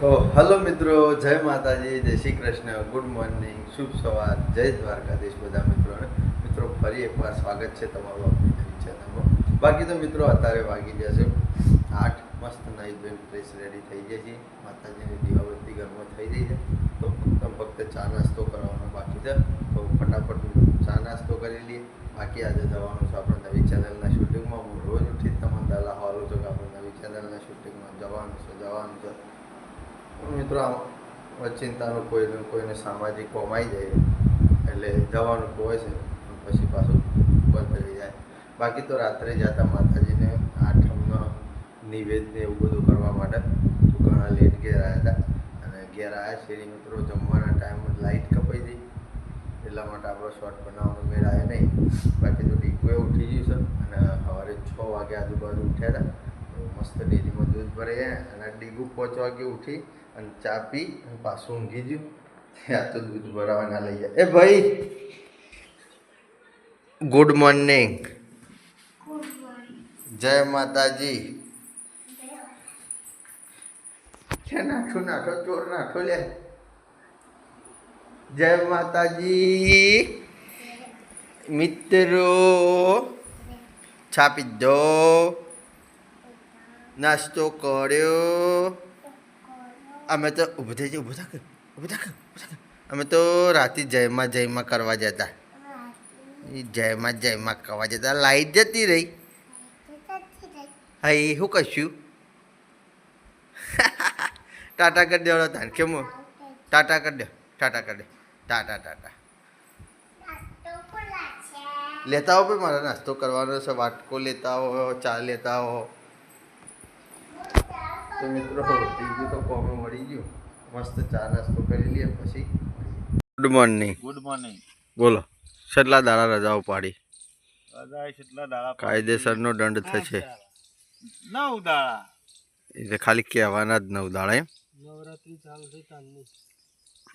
તો હલો મિત્રો, જય માતાજી, જય શ્રી કૃષ્ણ, ગુડ મોર્નિંગ, શુભ સવાર, જય દ્વારકાધીશ બધા મિત્રોને. મિત્રો, ફરી એકવાર સ્વાગત છે તમારું આપણી નવી ચેનલમાં. બાકી તો મિત્રો, અત્યારે વાગી જશે આઠ, મસ્ત નાઈ ધોઈને ફ્રેશ રેડી થઈ જાય છે માતાજીની દીવાબત્તી ઘરમાં થઈ ગઈ છે. તો ફક્ત ચા નાસ્તો કરવાનો બાકી છે. તો ફટાફટ ચા નાસ્તો કરી લઈએ. બાકી આજે જવાનું છે આપણે નવી ચેનલના શૂટિંગમાં હું રોજ ઉઠી તમને દલાહ હાલું છું કે આપણે નવી ચેનલના શૂટિંગમાં જવાનું છે જવાનું છે. મિત્રો, આમ અચિંતાનું કોઈને કોઈને સામાજિક કોમાઈ જાય, એટલે જવાનું હોય છે પછી પાછું બંધ થઈ જાય. બાકી તો રાત્રે જતા માતાજીને આઠમનો નિવેદ ને એવું બધું કરવા માટે ઘણા લેટ ઘેર આવ્યા હતા. અને ઘેર આવ્યા છે મિત્રો જમવાના ટાઈમ લાઇટ કપાઈ ગઈ. એટલા માટે આપણો શોર્ટ બનાવવાનો મેળ આવ્યો નહીં. બાકી તો ડીકોએ ઉઠી ગયું છે અને સવારે છ વાગે આજુબાજુ ઉઠ્યા હતા. મસ્ત ડેરીમાં દૂધ ભરે અને ડીગુ પાંચ વાગે ઉઠી અને ચા પી અને પાછું ઊંઘી ગયું. ત્યાં તો દૂધ ભરાવાના લઈ જાય. એ ભાઈ ગુડ મોર્નિંગ જય માતાજી. નાઠો નાઠો ચોર નાઠો લે. જય માતાજી. મિત્રો, છાપી દો. નાસ્તો કર્યો. અમે તો ઊભું થઈ જાય ઊભું થાક ઊભું થાક ઊભું થાક. અમે તો રાતે જયમાં જયમાં કરવા જતા. ઈ જયમાં જયમાં કરવા જતા. લાઈટ જતી રહી. હા એ શું કશું? ટાટા કરી દેવાનો તાન કેમ? ટાટા કરી દે ટાટા કરી દે. ટાટા ટાટા લેતા આવો ભાઈ મારે નાસ્તો કરવાનો છે. વાટકો લેતા આવો ચા લેતા આવો. તો મિત્રો ટીવી તો કોમે મળી ગયું. મસ્ત ચા નાસ્તો કરી લઈએ પછી. ગુડ મોર્નિંગ ગુડ મોર્નિંગ બોલો છેલ્લા દાડા રજાઓ પાડી? કાયદેસરનો દંડ થશે. નવ દાડા. એટલે ખાલી કહેવાના જ નવ દાડા એમ. નવરાત્રી ચાલુ તાલની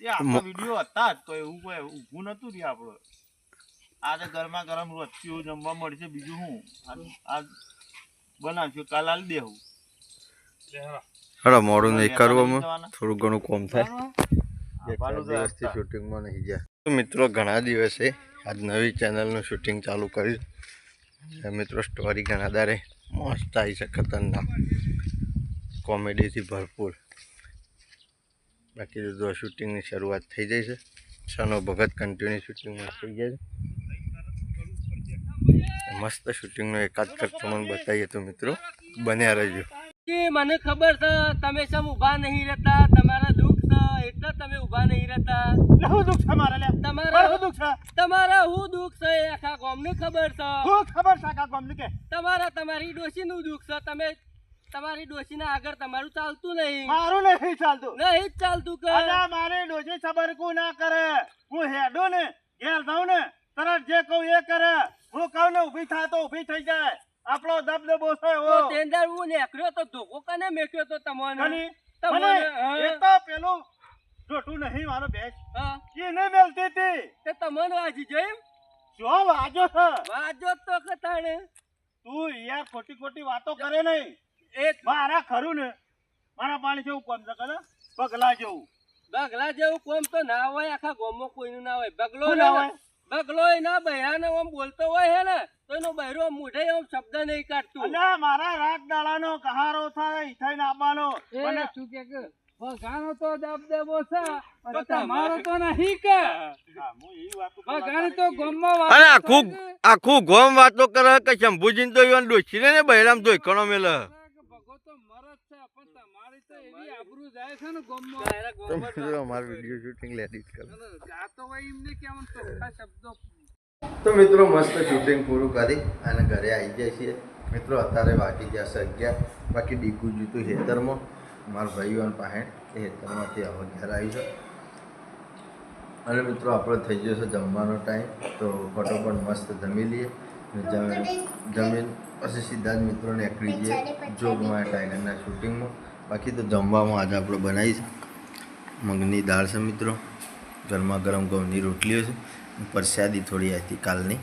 એ આપણો વીડિયો હતા જ તો એવું કોઈ ઊભું નતું રહ્યું આપણો. આજે ગરમા ગરમ રોટલીઓ જમવા મળશે બીજું શું? આજ- આજ બનાવશું કાલ આલી દેવું હલો મોડું નહીં કરવામાં થોડું ઘણું કોમ થાય. દિવસથી શૂટિંગમાં નહીં ગયા. મિત્રો ઘણા દિવસે આજ નવી ચેનલનું શૂટિંગ ચાલુ કર્યું. મિત્રો સ્ટોરી ઘણા દારે મસ્ત આવી છે ખતરનાક. કોમેડીથી ભરપૂર. બાકી જો શૂટિંગની શરૂઆત થઈ જાય છે. સનો ભગત કન્ટિન્યુ શૂટિંગમાં થઈ જાય છે. મસ્ત શૂટિંગનો એકાદ કરતો મને બતાવીએ તો મિત્રો બન્યા રહેજો. કે મને ખબર છે તમે સમ ઊભા નહીં રહેતા? તમારા દુઃખ છે એટલે તમે ઊભા નહીં રહેતા. શું દુઃખ છે મારા લે તમારા શું દુઃખ છે? તમારા હું દુઃખ છે આખા ગામને ખબર છે. શું ખબર છે આખા ગમની કે? તમારા તમારી ડોશીનું દુઃખ છે. તમે તમારી ડોશીના આગળ તમારું ચાલતું નહીં. મારું નહીં ચાલતું. નહીં ચાલતું કે? અલા મારે ડોશી ખબર કો ના કરે? હું હેડો ને ઘેર જાઉં ને તરત જે કહું એ કરે. હું કહું ને ઊભી થાય તો ઊભી થઈ જાય. આપણો દબદબો છે ઓ તેંદર હું નેકર્યો તો ધોકો કને મેક્યો તો તમને મને તમને, મને એક તો પેલું જોટું નહીં મારો બેસ હા. એ નહીં મેલતી હતી. તે તમને વાજી જઈ જો વાજો છે. વાજો તો કતાણે તું યાર ખોટી ખોટી વાતો કરે નહીં. એક મારા ખરું ને મારા પાણી જેવું કોમ છે કરે પગલા જેવું. બગલા જેવું કોમ તો ના હોય આખા ગોમો કોઈનું ના હોય. બગલો ના હોય? બગલો ના બહેરા ને આમ બોલતો હોય હે ને. તો એનો બહેરો મોઢે આમ શબ્દ નહીં કાઢતું. અલે મારા રાત દાડાનો કહારો થાય થઈને આવવાનો મને વગાનો તો દબદબો છે તો પણ તમારો તો નહીં કે. હા, હું એવી વાતો કરવા વગાની તો ગોમમાં વાત અરે આખું આખું ગોમ વાતો કરે કે શંભુજીને તો ઈવન ડોસીને ને બહેરામ જોઈ કણો મેલે. ભગો તો મરદ છે પણ તમારી તો એવી આબરૂ જાય છે ને ગોમમાં તો અમારું વીડિયો શૂટિંગ એડિટ કરો. જાતો હોય એમને કેમ તો શબ્દો તો મિત્રો, મસ્ત શૂટિંગ પૂરું કરી અને ઘરે આવી જાય છીએ. મિત્રો, અત્યારે વાગી છે અગિયાર. બાકી ડીકું જીતું હેતરમાં મારા ભાઈઓ અને પાસે એ હેતરમાંથી હવે ઘેર આવી છે. અને મિત્રો, આપણે થઈ ગયો છે જમવાનો ટાઈમ તો ફટોફટ મસ્ત જમી લઈએ. જમીન પછી સીધા જ મિત્રોને એકડી જઈએ જોગમાં ટાઈગરના શૂટિંગમાં બાકી તો જમવામાં આજે આપણે બનાવીશું મગની દાળ છે મિત્રો. ગરમા ગરમ ઘઉંની રોટલીઓ છે. પરસાદી થોડી હતી કાલની.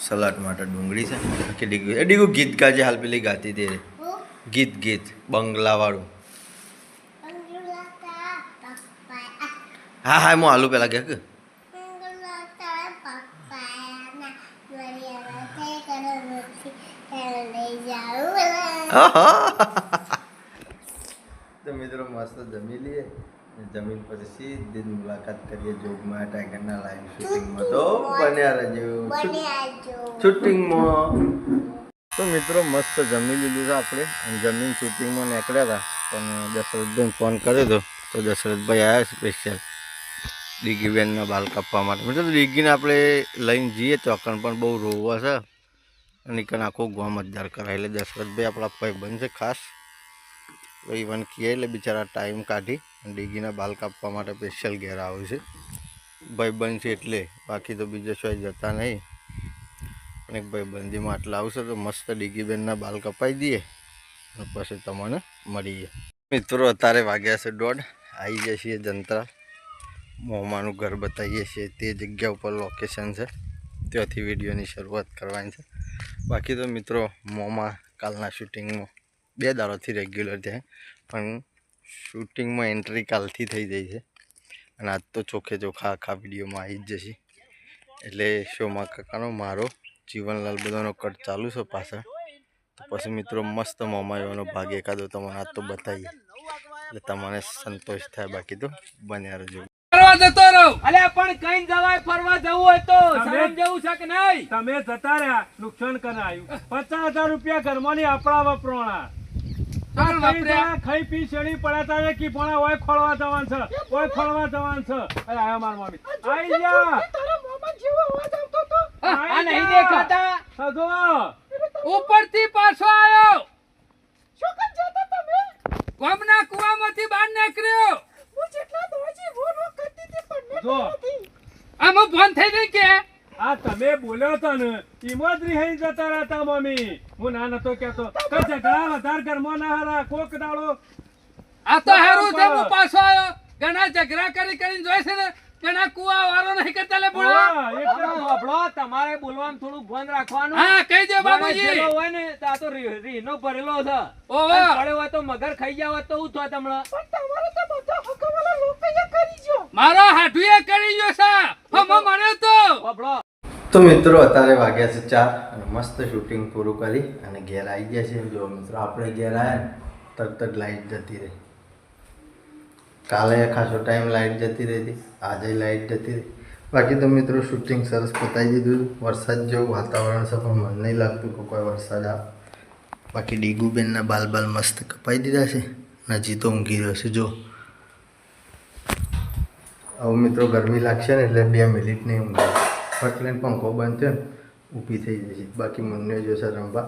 સલાડ માટે ડુંગળી છે. કે ડીગું એ ડીગુ ગીત ગાજે હાલ પેલી ગાતી તે ગીત ગીત બંગલાવાળું. હા હા હું હાલું પેલા કે. તો મિત્રો મસ્ત જમી લઈએ. જમીન પછી સીધી મુલાકાત કરીએ જોગમાં ટાઈગરના લાઈવ શૂટિંગમાં તો બન્યા રહેજો. શૂટિંગમાં તો મિત્રો મસ્ત જમી લીધું છે આપણે. અને જમીન શૂટિંગમાં નીકળ્યા હતા. પણ દશરથભાઈને ફોન કર્યો હતો તો દશરથભાઈ આવ્યા સ્પેશિયલ ડીગીબેનના બાલ કાપવા માટે. મતલબ ડીગીને આપણે લઈને જઈએ. ચોકણ પણ બહુ રોવા છે. અને કણ આખો ગામ મતદાર કરાય. એટલે દશરથભાઈ આપણા ભાઈ બનશે ખાસ. ઇવન કહે એટલે બિચારા ટાઈમ કાઢી. ડીગીના બાલ કાપવા માટે સ્પેશિયલ ઘેર આવ્યું છે. ભાઈ બનશે એટલે બાકી તો બીજા સિવાય જતા નહીં. પણ એક ભાઈ બંદીમાં આટલા આવશે તો મસ્ત ડીગીબેનના બાલ કપાઈ દઈએ અને પછી તમને મળીએ. મિત્રો, અત્યારે વાગ્યા છે દોઢ. આવી જઈએ છીએ જંત્રા. મોમાનું ઘર બતાવીએ છીએ. તે જગ્યા ઉપર લોકેશન છે. ત્યાંથી વિડીયોની શરૂઆત કરવાની છે. બાકી તો મિત્રો, મોમાં કાલના શૂટિંગમાં બે દાડોથી રેગ્યુલર છે. પણ શૂટિંગમાં એન્ટ્રી કાલથી થઈ જાય છે. અને આજ તો ચોખે ચોખા આખા વિડીયોમાં આવી જ જશે. એટલે શોમાં કાકાનો મારો જીવનલાલ બધાનો કટ ચાલુ છે પાછળ. તો પછી મિત્રો મસ્ત મોમાં એવાનો ભાગ એકાદો તમને આજ તો બતાવીએ. એટલે તમને સંતોષ થાય બાકી તો બન્યા રહેજો. ફરવા જતો રહું. અલ્યા પણ કઈ જવાય ફરવા જવું હોય તો? તમે- શરમ જેવું છે કે નહીં? તમે જતા રહ્યા નુકસાન કરાયું. પચાસ હજાર રૂપિયા ઘરમાંની આપણા વપરાણા. ચાલ વાપર્યા. ખાઈ પી શેડી પડાતા કે પોણા ઓય ખોળવા જવાન છે. ઓય ખોળવા જવાન છે. અરે આયા માર મમ્મી. આઈ જા. આ આ નહીં દેખાતા. સગો. ઉપરથી પાછો આવ્યો ગામના કુવામાંથી બહાર નીકળ્યો. આમાં ફોન થઈ ગઈ કે? આ તમે બોલ્યો તો ને એમાં જ રિહાઈ જતા રહેતા મમ્મી. હું ના નતો કેતો કઈ ઝઘડા વધાર ઘરમાં ના હારા કોક દાડો. આ તો હારું છે હું પાછો આવ્યો ઘણા ઝઘડા કરી કરીને જોઈ છે ને ઘણા કુવા વાળો નહીં કરતા લે બોલો. આપણો તમારે બોલવાનું થોડું બંધ રાખવાનું. હા કહી દે બાબુજી હોય ને તો આ તો રી- રીનો ભરેલો છે. ઓહો. પડ્યો હોય તો મગર ખાઈ જાવ તો હું થાય તમને મારો હાઠુએ કરી ગયો સા હમો મને તો. તો મિત્રો અત્યારે વાગ્યા છે ચાર અને મસ્ત શૂટિંગ પૂરું કરી અને ઘેર આવી ગયા છે. જો મિત્રો આપણે ઘેર આવ્યા ને તરત જ લાઈટ જતી રહી. કાલે ખાસો ટાઈમ લાઈટ જતી રહી હતી. આજે લાઈટ જતી રહી. બાકી તો મિત્રો શૂટિંગ સરસ પતાવી દીધું વરસાદ જેવું વાતાવરણ છે પણ મને નહીં લાગતું કે કોઈ વરસાદ આવે. બાકી ડીગુબેનના બાલ બાલ મસ્ત કપાઈ દીધા છે. નજી તો ઊંઘી રહ્યો છે. જો હવે મિત્રો ગરમી લાગશે ને એટલે બે મિનિટ નહીં ઊંઘે. ફટલેન પંખો બંધ થયો ને, ઊભી થઈ જશે બાકી મને જોશે રમવા.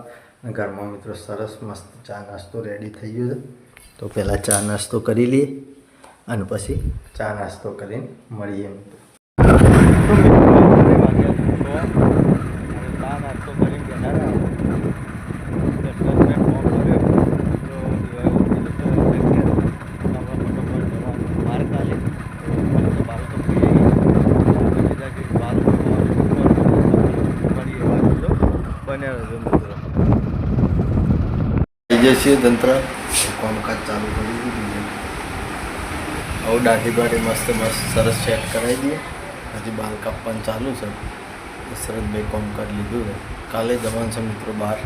ઘરમાં મિત્રો સરસ મસ્ત ચા નાસ્તો રેડી થઈ ગયો છે. તો પહેલાં ચા નાસ્તો કરી લઈએ અને પછી ચા નાસ્તો કરીને મળીએ મિત્રો તો મિત્રો અત્યારે વાગ્યા છે છ. અને ચા નાસ્તો કરીને બેઠા રહ્યા. દશરથને ફોન કર્યો. તો એવા એવું કીધું કે આપણે ઘેર નવરા ફટાફટ જવાનું. બહાર કાલે તો મસ્ત બાલ કપાઈ આવી. આપણે કીધા કે બાલ કપાવવાનું મળીએ બાકી તો બન્યા રહેજો મિત્રો જઈએ છીએ તંત્ર કામકાજ ચાલુ કરી દીધું છે. હવે દાઢી બાઢી મસ્ત મસ્ત સરસ સેટ કરાવી દઈએ. હજી બાલ કાપવાનું ચાલુ છે. દશરથભાઈ કામકાજ લીધું છે. કાલે જવાનું છે મિત્રો બહાર.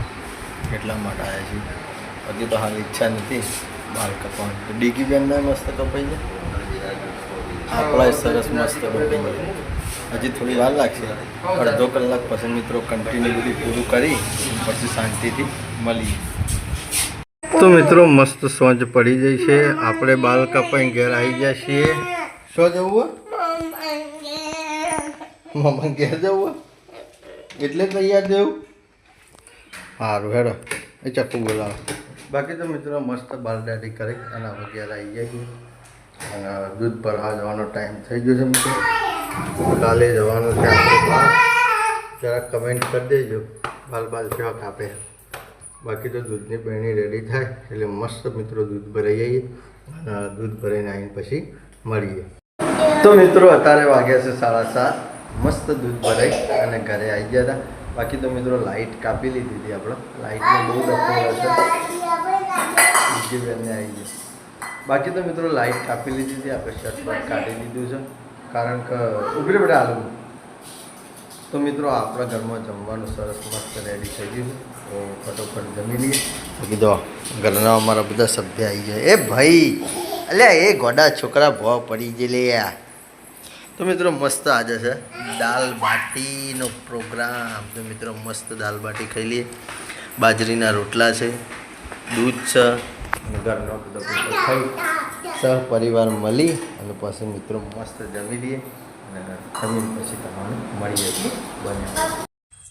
એટલા માટે આવ્યા છીએ. હજી તો હાલ ઈચ્છા નથી બાલ કપાવાની. તો ડીગી બેનને મસ્ત કપાઈ જાય આપણા સરસ મસ્ત કપાઈ જાય હજી થોડી વાર લાગશે. અડધો કલાક પછી મિત્રો કન્ટિન્યુ બધું પૂરું કરી, પછી શાંતિથી મળીએ. તો મિત્રો, મસ્ત સોંજ પડી જાય છે. આપણે બાલ કપાઈ ઘેર આવી ગયા છીએ. શું જવું મમ્મા ઘેર જવું એટલે તૈયાર જવું સારું હેડો. એ ચપ્પુ બોલાવો. બાકી તો મિત્રો, મસ્ત બાલ દાઢી કરી અને હવે ઘેર આવી ગયા છીએ. અને દૂધ પર આ જવાનો ટાઈમ થઈ ગયો છે મિત્રો. કાલે જવાનું આપણે જરાક કમેન્ટ કરી દેજો. બાલ બાલ કેવા કાપે બાકી તો દૂધની બહેણી રેડી થાય, એટલે મસ્ત મિત્રો દૂધ ભરાઈ જઈએ અને દૂધ ભરાઈને આવીને પછી મળીએ. તો મિત્રો અત્યારે વાગ્યા છે સાડા સાત, મસ્ત દૂધ ભરાઈ અને ઘરે આવી ગયા હતા. બાકી તો મિત્રો લાઇટ કાપી લીધી હતી આપણે. લાઇટનો બહુ દફો છે. બેનને આવી ગઈ. બાકી તો મિત્રો લાઇટ કાપી લીધી હતી, આપણે શર્ટ કાઢી દીધું છે. કારણ કે ઉભરી પડે આલુ. તો મિત્રો, આપણા ઘરમાં જમવાનું સરસ મસ્ત રેડી થઈ ગયું તો ફટોફટ જમી લઈએ. કીધો ઘરના અમારા બધા સભ્ય આવી જાય એ ભાઈ, અલ્યા, એ ગોડા છોકરા ભાવ પડી ગયેલી યાર. તો મિત્રો, મસ્ત આજે છે. દાલ બાટીનો પ્રોગ્રામ. તો મિત્રો, મસ્ત દાલ બાટી ખાઈ લઈએ. બાજરીના રોટલા છે, દૂધ છે ઘરનો બધો બધો સહ પરિવાર મળી અને પછી મિત્રો, મસ્ત જમી લઈએ.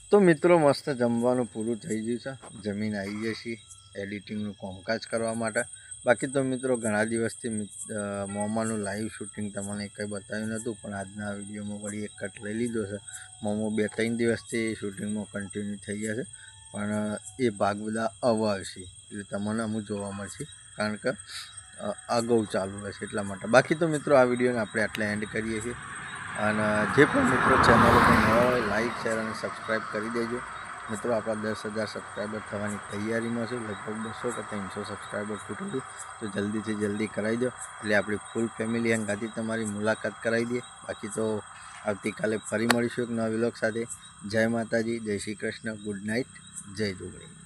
તો મિત્રો, મસ્ત જમવાનું પૂરું થઈ ગયું છે. જમીન આવી જશે એડિટિંગનું કામકાજ કરવા માટે. બાકી તો મિત્રો, ઘણા દિવસથી મોમાનું લાઈવ શૂટિંગ તમને કંઈ બતાવ્યું નહોતું, પણ આજના વિડીયોમાં વળી એક કટ લઈ લીધો છે. મોમો બે ત્રણ દિવસથી શૂટિંગમાં કન્ટિન્યુ થઈ ગયા છે, પણ એ ભાગ બધા હવે આવશે એટલે તમને અમુક જોવા મળશે, કારણ કે અગાઉ ચાલુ રહેશે એટલા માટે. બાકી તો મિત્રો, આ વિડીયોને આપણે આટલે એન્ડ કરીએ છીએ. અને જે પણ મિત્રો ચેનલ પર નવા હોય લાઇક શેર અને સબસ્ક્રાઈબ કરી દેજો. મિત્રો, આપણા દસ હજાર સબસ્ક્રાઈબર થવાની તૈયારીમાં છે, લગભગ બસો કે ત્રણસો સબસ્ક્રાઈબર ખૂટેલું તો જલ્દીથી જલ્દી કરાવી દો. એટલે આપણી ફૂલ ફેમિલી અંગાથી તમારી મુલાકાત કરાવી દઈએ. બાકી તો આવતીકાલે ફરી મળીશું એક નવા વિલોક સાથે. જય માતાજી, જય શ્રી કૃષ્ણ ગુડ નાઇટ જય જોગણી